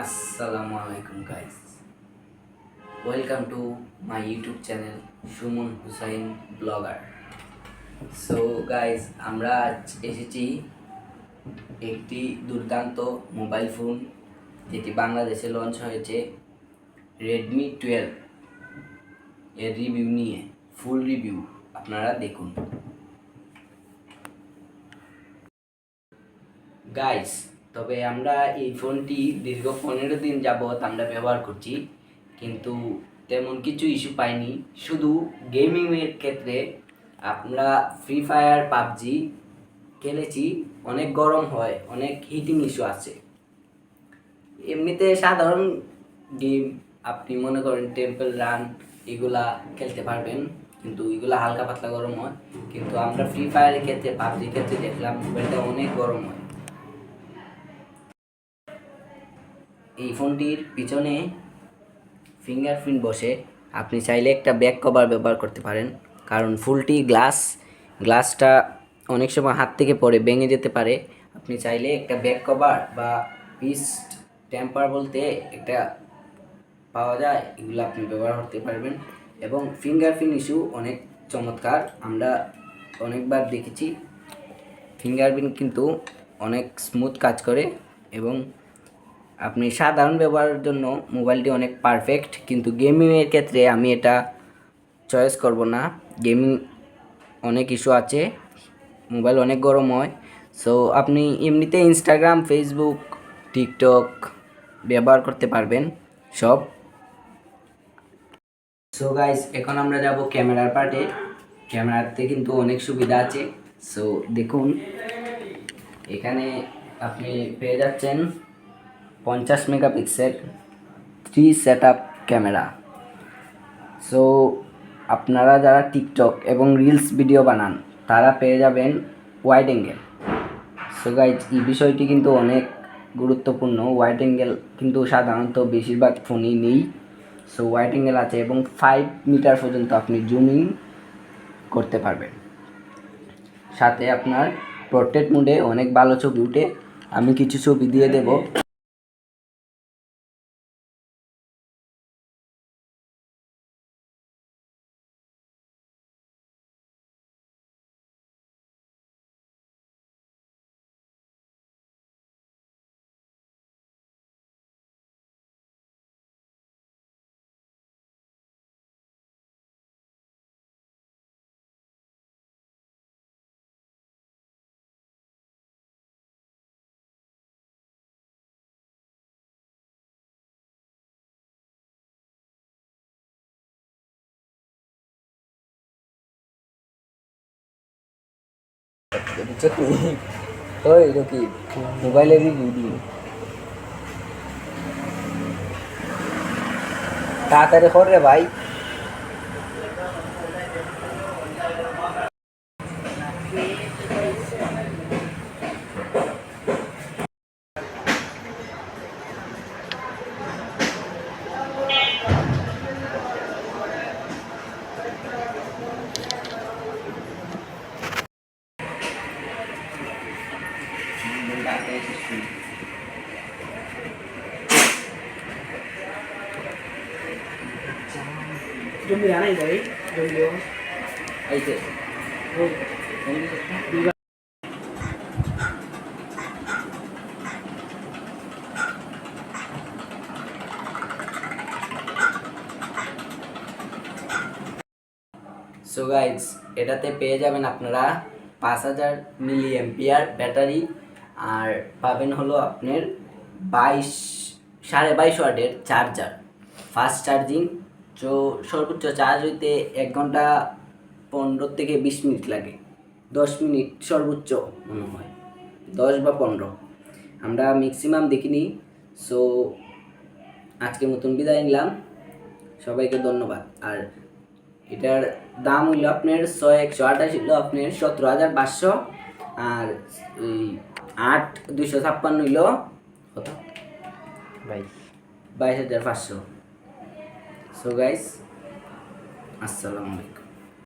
আসসালামু আলাইকুম guys welcome to my YouTube channel Suman Hussain blogger so guys আমরা আজ এসেছি একটি দুর্দান্ত মোবাইল ফোন যেটি বাংলাদেশে লঞ্চ হয়েছে রেডমি টুয়েলভ এর রিভিউ নিয়ে ফুল রিভিউ আপনারা দেখুন। গাইস তবে আমরা এই ফোনটি দীর্ঘ পনেরো দিন যাবৎ আমরা ব্যবহার করছি, কিন্তু তেমন কিছু ইস্যু পাইনি। শুধু গেমিংয়ের ক্ষেত্রে আমরা ফ্রি ফায়ার পাবজি খেলেছি, অনেক গরম হয়, অনেক হিটিং ইস্যু আছে। এমনিতে সাধারণ গেম আপনি মনে করেন টেম্পল রান এগুলা খেলতে পারবেন, কিন্তু এগুলো হালকা পাতলা গরম হয়। কিন্তু আমরা ফ্রি ফায়ারের ক্ষেত্রে পাবজির ক্ষেত্রে দেখলাম মোবাইলটা অনেক গরম হয়। এই ফোনটির পিছনে ফিঙ্গারপ্রিন্ট বসে। আপনি চাইলে একটা ব্যাক কভার ব্যবহার করতে পারেন, কারণ ফুলটি গ্লাস গ্লাসটা অনেক সময় হাত থেকে পড়ে, ভেঙে যেতে পারে। আপনি চাইলে একটা ব্যাক কভার বা পিস টেম্পার বলতে একটা পাওয়া যায়, এগুলো আপনি ব্যবহার করতে পারবেন। এবং ফিঙ্গারপ্রিন্ট ইস্যু অনেক চমৎকার, আমরা অনেকবার দেখেছি। ফিঙ্গারপ্রিন্ট কিন্তু অনেক স্মুথ কাজ করে এবং আপনি সাধারণ ব্যবহারের জন্য মোবাইলটি অনেক পারফেক্ট কিন্তু গেমিংয়ের ক্ষেত্রে আমি এটা চয়েস করব না। গেমিং অনেক ইস্যু আছে, মোবাইল অনেক গরম হয়। সো আপনি এমনিতে ইনস্টাগ্রাম ফেসবুক টিকটক ব্যবহার করতে পারবেন, সব। সো গাইস এখন আমরা যাব ক্যামেরার পার্টে। ক্যামেরাতে কিন্তু অনেক সুবিধা আছে। সো দেখুন, এখানে আপনি পেয়ে যাচ্ছেন পঞ্চাশ megapixel three set up camera. So, আপনারা যারা টিকটক এবং রিলস ভিডিও বানান, তারা পেয়ে যাবেন ওয়াইড অ্যাঙ্গেল সো গাইজ এই বিষয়টি কিন্তু অনেক গুরুত্বপূর্ণ। ওয়াইড অ্যাঙ্গেল কিন্তু সাধারণত বেশিরভাগ ফোনই নেই। সো ওয়াইড অ্যাঙ্গেল আছে এবং ফাইভ মিটার পর্যন্ত আপনি জুমিং করতে পারবেন। সাথে আপনার পোর্ট্রেট মোডে অনেক ভালো ছবি উঠে। আমি কিছু ছবি দিয়ে দেবো। চকি ওই রকি মোবাইলের রিভিউ তাড়াতাড়ি কর রে ভাই। Jom dia naik tadi. Jom dia. এই যে সো গাইজ এটাতে পেয়ে যাবেন আপনারা পাঁচ হাজার মিলি এম্পিয়ার ব্যাটারি আর পাবেন হলো আপনার বাইশ, সাড়ে বাইশ ওয়াটের চার্জার। ফাস্ট চার্জিং তো সর্বোচ্চ চার্জ হইতে এক ঘণ্টা পনেরো থেকে বিশ মিনিট লাগে। দশ মিনিট সর্বোচ্চ মনে হয়। দশ বা পনেরো। আমরা ম্যাক্সিমাম দেখিনি। সো আজকের মতন বিদায় নিলাম। সবাইকে ধন্যবাদ। আর এটার দাম হইল আপনার ছয় একশো আঠাশ, হইল আপনার সতেরো হাজার পাঁচশো। আর আট দুইশো ছাপ্পান্ন হইল কত? Baik. বাইশ হাজার পাঁচশো। সো গাইস আসসালামু আলাইকুম।